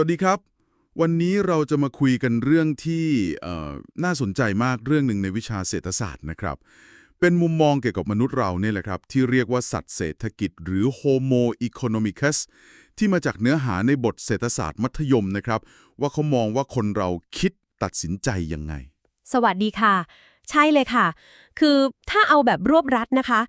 วัสดีครับ วันนี้เราจะมาคุยกันเรื่องที่น่าสนใจมากเรื่องหนึ่งในวิชาเศรษฐศาสตร์นะครับ เป็นมุมมองเกี่ยวกับมนุษย์เราเนี่ยแหละครับ ที่เรียกว่าสัตว์เศรษฐกิจหรือ Homo economicus ที่มาจากเนื้อหาในบทเศรษฐศาสตร์มัธยมนะครับ ว่าเขามองว่าคนเราคิดตัดสินใจยังไง สวัสดีค่ะ ใช่เลยค่ะ คือถ้าเอาแบบรวบรัดนะคะ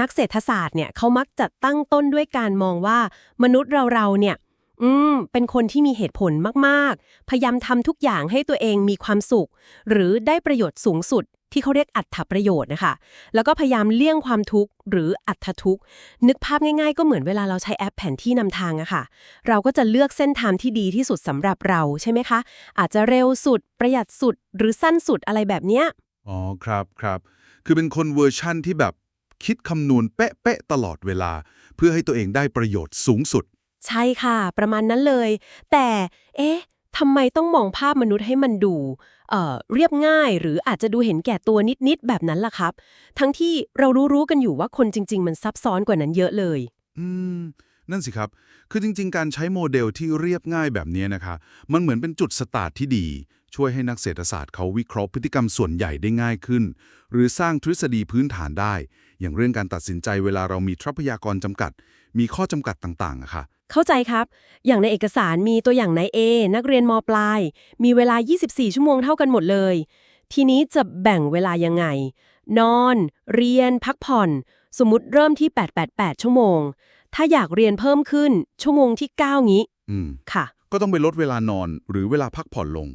นักเศรษฐศาสตร์เนี่ยเขามักจะตั้งต้นด้วยการมองว่ามนุษย์เราเราเนี่ย อืม เป็นคนที่มีเหตุผลมากๆ พยายามทำทุกอย่างให้ตัวเองมีความสุข หรือได้ประโยชน์สูงสุด ที่เขาเรียกอัตถประโยชน์นะคะ แล้วก็พยายามเลี่ยงความทุกข์หรืออัตถทุกข์ นึกภาพง่ายๆ ก็เหมือนเวลาเราใช้แอปแผนที่นำทางอะค่ะ เราก็จะเลือกเส้นทางที่ดีที่สุดสำหรับเราใช่ไหมคะ อาจจะเร็วสุด ประหยัดสุด หรือสั้นสุดอะไรแบบเนี้ย อ๋อ ครับครับ คือเป็นคนเวอร์ชั่นที่แบบคิดคำนวณเป๊ะๆตลอดเวลา เพื่อให้ตัวเองได้ประโยชน์สูงสุด ใช่ค่ะ ประมาณนั้นเลย แต่ เอ๊ะทำไมต้องมองภาพมนุษย์ให้มันดูเอ่อเรียบง่าย หรืออาจจะดูเห็นแก่ตัวนิดๆแบบนั้นล่ะครับ ทั้งที่เรารู้ๆกันอยู่ว่าคนจริง ๆ มันซับซ้อนกว่านั้นเยอะเลย อืมนั่นสิครับ คือจริง ๆ การใช้โมเดลที่เรียบง่ายแบบนี้นะคะ มันเหมือนเป็นจุดสตาร์ทที่ดี ช่วยให้นักเศรษฐศาสตร์เขาวิเคราะห์พฤติกรรมส่วนใหญ่ได้ง่ายขึ้น หรือสร้างทฤษฎีพื้นฐานได้ อย่างเรื่องการตัดสินใจเวลาเรามีทรัพยากรจำกัด มีข้อจำกัดต่างๆอะค่ะ เข้าใจครับ อย่างในเอกสารมีตัวอย่างใน A นักเรียนมปลาย มีเวลา 24 ชั่วโมงเท่ากันหมดเลย ทีนี้จะแบ่งเวลายังไง นอน เรียน พักผ่อน สมมุติเริ่มที่ 888 ชั่วโมง ถ้าอยากเรียนเพิ่มขึ้น ชั่วโมงที่ 9 งี้ อืม ค่ะ ก็ต้องไปลดเวลานอนหรือเวลาพักผ่อนลง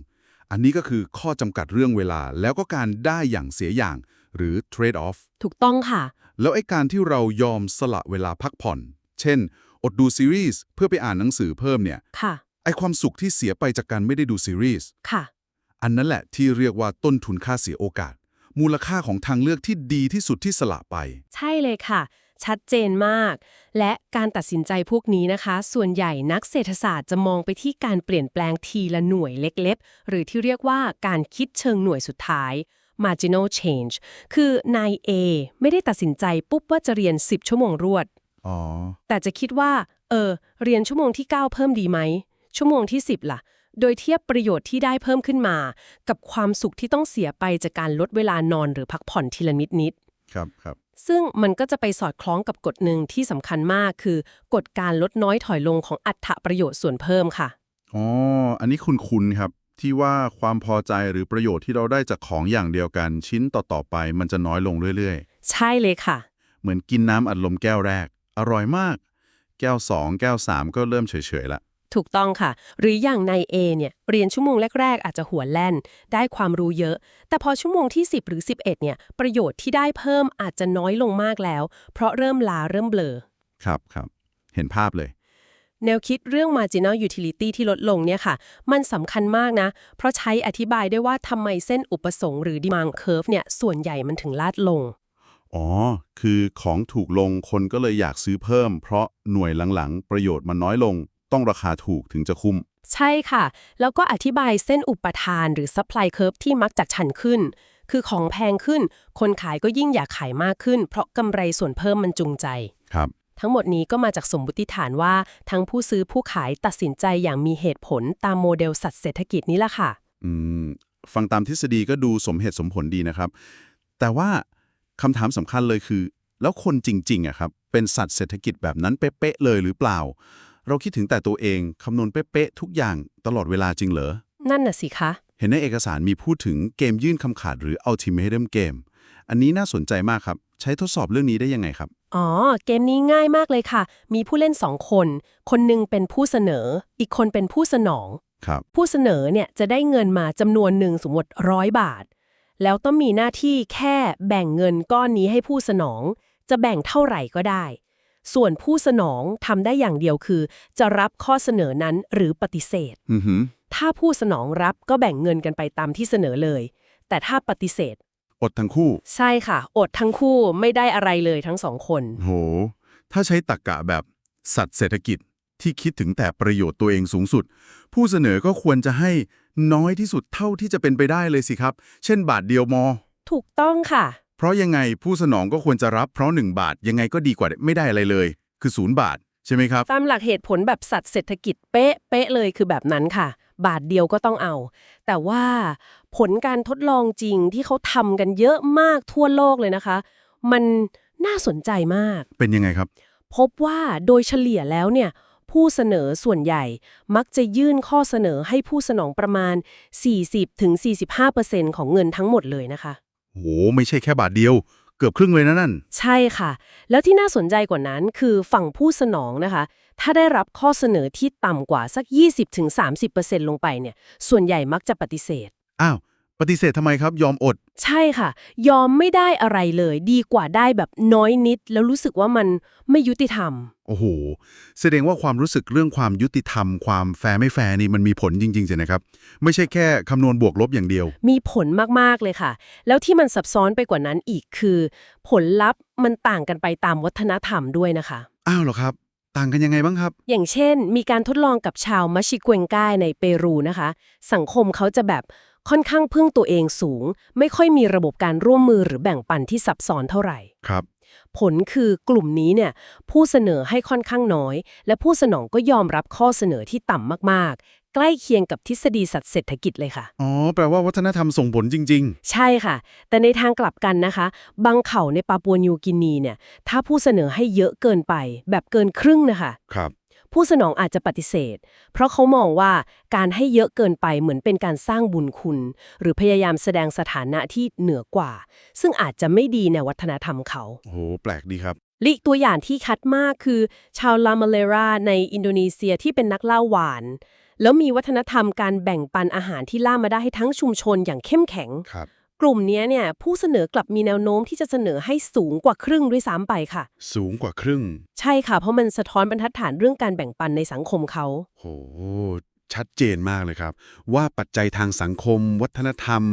อันนี้ก็คือข้อจำกัดเรื่องเวลาแล้วก็การได้อย่างเสียอย่างหรือ trade off ถูกต้องค่ะ แล้วไอ้การที่เรายอมสละเวลาพักผ่อน เช่น อดดูซีรีส์เพื่อไปอ่านหนังสือเพิ่มเนี่ยค่ะ ไอ้ความสุขที่เสียไปจากการไม่ได้ดูซีรีส์ค่ะ อันนั้นแหละที่เรียกว่าต้นทุนค่าเสียโอกาส มูลค่าของทางเลือกที่ดีที่สุดที่สละไป ใช่เลยค่ะ ชัดเจนมาก และการตัดสินใจพวกนี้นะคะ ส่วนใหญ่นักเศรษฐศาสตร์จะมองไปที่การเปลี่ยนแปลงทีละหน่วยเล็กๆ หรือที่เรียกว่าการคิดเชิงหน่วยสุดท้าย marginal change คือนาย A ไม่ได้ตัดสินใจปุ๊บว่าจะเรียน 10 ชั่วโมงรวด อ๋อ แต่จะคิดว่า เออ เรียนชั่วโมงที่ 9 เพิ่มดีไหม ชั่วโมงที่ 10 ล่ะ โดยเทียบประโยชน์ที่ได้เพิ่มขึ้นมา กับความสุขที่ต้องเสียไปจากการลดเวลานอนหรือพักผ่อนทีละนิดนิดๆครับครับซึ่งมันก็จะไปสอดคล้องกับกฎหนึ่งที่สำคัญมากคือกฎการลดน้อยถอยลงของอัตถประโยชน์ส่วนเพิ่มค่ะ อ๋อ อันนี้คุณคุณครับ ที่ว่าความพอใจหรือประโยชน์ที่เราได้จากของอย่างเดียวกันชิ้นต่อๆไป มันจะน้อยลงเรื่อยใช่เลยค่ะๆเหมือนกินน้ำอัดลมแก้วแรก อร่อยมาก แก้ว 2 แก้ว 3 ก็เริ่มเฉยๆละ ถูกต้องค่ะ หรืออย่างใน A เนี่ย เรียนชั่วโมงแรก ๆ อาจจะหัวแล่น ได้ความรู้เยอะ แต่พอชั่วโมงที่ 10 หรือ 11 เนี่ย ประโยชน์ที่ได้เพิ่มอาจจะน้อยลงมากแล้ว เพราะเริ่มลาเริ่มเบลอ ครับครับ เห็นภาพเลย แนวคิดเรื่อง marginal utility ที่ลดลงเนี่ยค่ะ มันสำคัญมากนะ เพราะใช้อธิบายได้ว่าทำไมเส้นอุปสงค์หรือ demand curve เนี่ย ส่วนใหญ่มันถึงลาดลง อ๋อ คือของถูกลงคนก็เลยอยากซื้อเพิ่ม เพราะหน่วยหลังๆ ประโยชน์มันน้อยลง ต้องราคาถูกถึงจะคุ้ม ใช่ค่ะ แล้วก็อธิบายเส้นอุปทานหรือ supply curve ที่มักจะชันขึ้น คือของแพงขึ้น คนขายก็ยิ่งอยากขายมากขึ้น เพราะกำไรส่วนเพิ่มมันจูงใจ ครับ ทั้งหมดนี้ก็มาจากสมมติฐานว่า ทั้งผู้ซื้อผู้ขายตัดสินใจอย่างมีเหตุผลตามโมเดลสัตว์เศรษฐกิจนี้ล่ะค่ะ อืม ฟังตามทฤษฎีก็ดูสมเหตุสมผลดีนะครับ แต่ว่า คำถามสำคัญเลยคือ แล้วคนจริงๆอะครับเป็นสัตว์เศรษฐกิจแบบนั้นเป๊ะๆเลยหรือเปล่า เราคิดถึงแต่ตัวเองคำนวณเป๊ะๆทุกอย่างตลอดเวลาจริงเหรอ นั่นน่ะสิคะ เห็นในเอกสารมีพูดถึงเกมยื่นคำขาดหรือ ultimatum game อันนี้น่าสนใจมากครับ ใช้ทดสอบเรื่องนี้ได้ยังไงครับ อ๋อ เกมนี้ง่ายมากเลยค่ะ มีผู้เล่นสองคน คนหนึ่งเป็นผู้เสนอ อีกคนเป็นผู้สนอง ครับ ผู้เสนอเนี่ยจะได้เงินมาจำนวนหนึ่งสมมติร้อยบาท แล้วต้องมีหน้าที่แค่แบ่งเงินก้อนนี้ให้ผู้สนอง จะแบ่งเท่าไหร่ก็ได้ ส่วนผู้สนองทำได้อย่างเดียวคือ จะรับข้อเสนอนั้นหรือปฏิเสธอือหือถ้าผู้สนองรับก็แบ่งเงินกันไปตามที่เสนอเลย แต่ถ้าปฏิเสธ อดทั้งคู่ ใช่ค่ะ อดทั้งคู่ไม่ได้อะไรเลยทั้งสองคน โห ถ้าใช้ตรกกะแบบสัตว์เศรษฐกิจที่คิดถึงแต่ประโยชน์ตัวเองสูงสุด ผู้เสนอก็ควรจะให้ น้อยที่สุดเท่าที่จะเป็นไปได้เลยสิครับ เช่นบาทเดียวมอ ถูกต้องค่ะ เพราะยังไงผู้สนองก็ควรจะรับเพราะ 1 บาทยังไงก็ดีกว่าไม่ได้อะไรเลย คือศูนย์บาท ใช่ไหมครับ ตามหลักเหตุผลแบบสัตว์เศรษฐกิจเป๊ะเป๊ะเลยคือแบบนั้นค่ะ บาทเดียวก็ต้องเอา แต่ว่าผลการทดลองจริงที่เขาทำกันเยอะมากทั่วโลกเลยนะคะ มันน่าสนใจมาก เป็นยังไงครับ พบว่าโดยเฉลี่ยแล้วเนี่ย ผู้เสนอส่วนใหญ่ มักจะยื่นข้อเสนอให้ผู้สนองประมาณ 40-45%ของเงินทั้งหมดเลยนะคะโหไม่ใช่แค่บาทเดียว เกือบครึ่งเลยนะนั่น ใช่ค่ะ แล้วที่น่าสนใจกว่านั้นคือฝั่งผู้สนองนะคะ ถ้าได้รับข้อเสนอที่ต่ำกว่าสัก 20-30%ลงไปเนี่ย ส่วนใหญ่มักจะปฏิเสธ อ้าว ปฏิเสธทำไมครับ ยอมอด ใช่ค่ะ ยอมไม่ได้อะไรเลย ดีกว่าได้แบบน้อยนิด แล้วรู้สึกว่ามันไม่ยุติธรรม โอ้โห แสดงว่าความรู้สึกเรื่องความยุติธรรม ความแฟร์ไม่แฟร์นี่มันมีผลจริงๆใช่ไหมครับ ไม่ใช่แค่คำนวณบวกลบอย่างเดียว มีผลมากๆเลยค่ะ แล้วที่มันซับซ้อนไปกว่านั้นอีกคือ ผลลัพธ์มันต่างกันไปตามวัฒนธรรมด้วยนะคะ อ้าวเหรอครับ ต่างกันยังไงบ้างครับ อย่างเช่น มีการทดลองกับชาวมัชิกวงกายในเปรูนะคะ สังคมเขาจะแบบ ค่อนข้างพึ่งตัวเองสูง ไม่ค่อยมีระบบการร่วมมือหรือแบ่งปันที่ซับซ้อนเท่าไหร่ ครับ ผลคือกลุ่มนี้เนี่ยผู้เสนอให้ค่อนข้างน้อย และผู้สนองก็ยอมรับข้อเสนอที่ต่ำมากๆ ใกล้เคียงกับทฤษฎีสัตว์เศรษฐกิจเลยค่ะ อ๋อ แปลว่าวัฒนธรรมส่งผลจริง ใช่ค่ะ แต่ในทางกลับกันนะคะ บางเขาในปาปัวนิวกินีเนี่ยถ้าผู้เสนอให้เยอะเกินไป แบบเกินครึ่งนะคะ ๆ ครับ ผู้สนองอาจจะปฏิเสธ เพราะเขามองว่าการให้เยอะเกินไปเหมือนเป็นการสร้างบุญคุณ หรือพยายามแสดงสถานะที่เหนือกว่า ซึ่งอาจจะไม่ดีในวัฒนธรรมเขาโอ้โหแปลกดีครับและอีกตัวอย่างที่คัดมากคือ ชาวลามาเลราในอินโดนีเซียที่เป็นนักล่าหวาน แล้วมีวัฒนธรรมการแบ่งปันอาหารที่ล่ามาได้ให้ทั้งชุมชนอย่างเข้มแข็งครับ กลุ่มเนี้ยเนี่ยผู้เสนอกลับมีแนวโน้มที่จะเสนอให้สูงกว่าครึ่งด้วยซ้ำไปค่ะ สูงกว่าครึ่ง ใช่ค่ะ เพราะมันสะท้อนบรรทัดฐานเรื่องการแบ่งปันในสังคมเขาโหชัดเจนมากเลยครับ ว่าปัจจัยทางสังคม วัฒนธรรม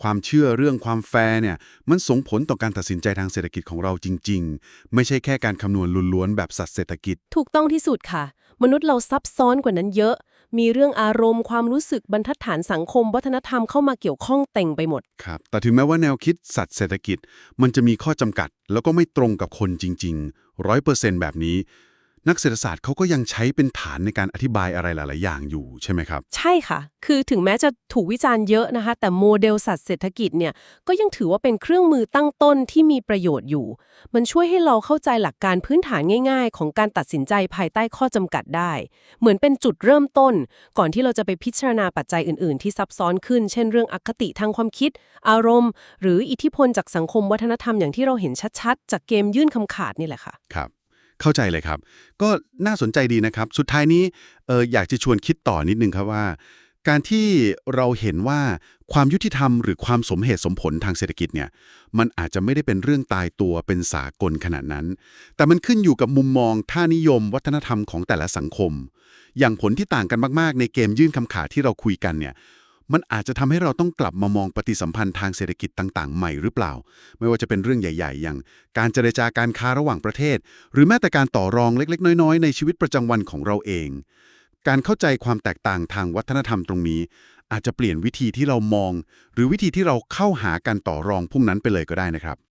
ความเชื่อเรื่องความแฟร์เนี่ย มันส่งผลต่อการตัดสินใจทางเศรษฐกิจของเราจริง ๆ ไม่ใช่แค่การคำนวณล้วนๆแบบสัตว์เศรษฐกิจ ถูกต้องที่สุดค่ะ มนุษย์เราซับซ้อนกว่านั้นเยอะ มีเรื่องอารมณ์ความรู้สึกบรรทัดฐานสังคม วัฒนธรรมเข้ามาเกี่ยวข้องเต็งไปหมด ครับ แต่ถึงแม้ว่าแนวคิดสัตว์เศรษฐกิจ มันจะมีข้อจำกัด แล้วก็ไม่ตรงกับคนจริงๆร้อยเปอร์เซ็นต์แบบนี้ นักเศรษฐศาสตร์เขาก็ยังใช้เป็นฐานในการอธิบายอะไรหลาย ๆ อย่างอยู่ใช่ไหมครับ ใช่ค่ะ คือถึงแม้จะถูกวิจารณ์เยอะนะคะ แต่โมเดลสัตว์เศรษฐกิจเนี่ยก็ยังถือว่าเป็นเครื่องมือตั้งต้นที่มีประโยชน์อยู่ มันช่วยให้เราเข้าใจหลักการพื้นฐานง่าย ๆ ของการตัดสินใจภายใต้ข้อจำกัดได้ เหมือนเป็นจุดเริ่มต้น ก่อนที่เราจะไปพิจารณาปัจจัยอื่น ๆ ที่ซับซ้อนขึ้น เช่น เรื่องอคติทางความคิด อารมณ์ หรืออิทธิพลจากสังคมวัฒนธรรมอย่างที่เราเห็นชัด ๆ จากเกมยื่นคำขาดนี่แหละค่ะครับ เข้าใจเลยครับ ก็น่าสนใจดีนะครับ สุดท้ายนี้อออยากจะชวนคิดต่อนิดนึงครับว่า การที่เราเห็นว่าความยุติธรรมหรือความสมเหตุสมผลทางเศรษฐกิจเนี่ยมันอาจจะไม่ได้เป็นเรื่องตายตัวเป็นสากลขนาดนั้น แต่มันขึ้นอยู่กับมุมมองท่านิยม วัฒนธรรมของแต่ละสังคม อย่างผลที่ต่างกันมาก ๆ ในเกมยื่นคำขาดที่เราคุยกันเนี่ย มันอาจจะทำให้เราต้องกลับมามองปฏิสัมพันธ์ทางเศรษฐกิจต่างๆ ใหม่หรือเปล่า ไม่ว่าจะเป็นเรื่องใหญ่ ๆ อย่าง การเจรจาการค้าระหว่างประเทศ หรือแม้แต่การต่อรองเล็ก ๆ น้อย ๆ ในชีวิตประจำวันของเราเอง การเข้าใจความแตกต่างทางวัฒนธรรมตรงนี้ อาจจะเปลี่ยนวิธีที่เรามอง หรือวิธีที่เราเข้าหาการต่อรองพวกนั้นไปเลยก็ได้นะครับ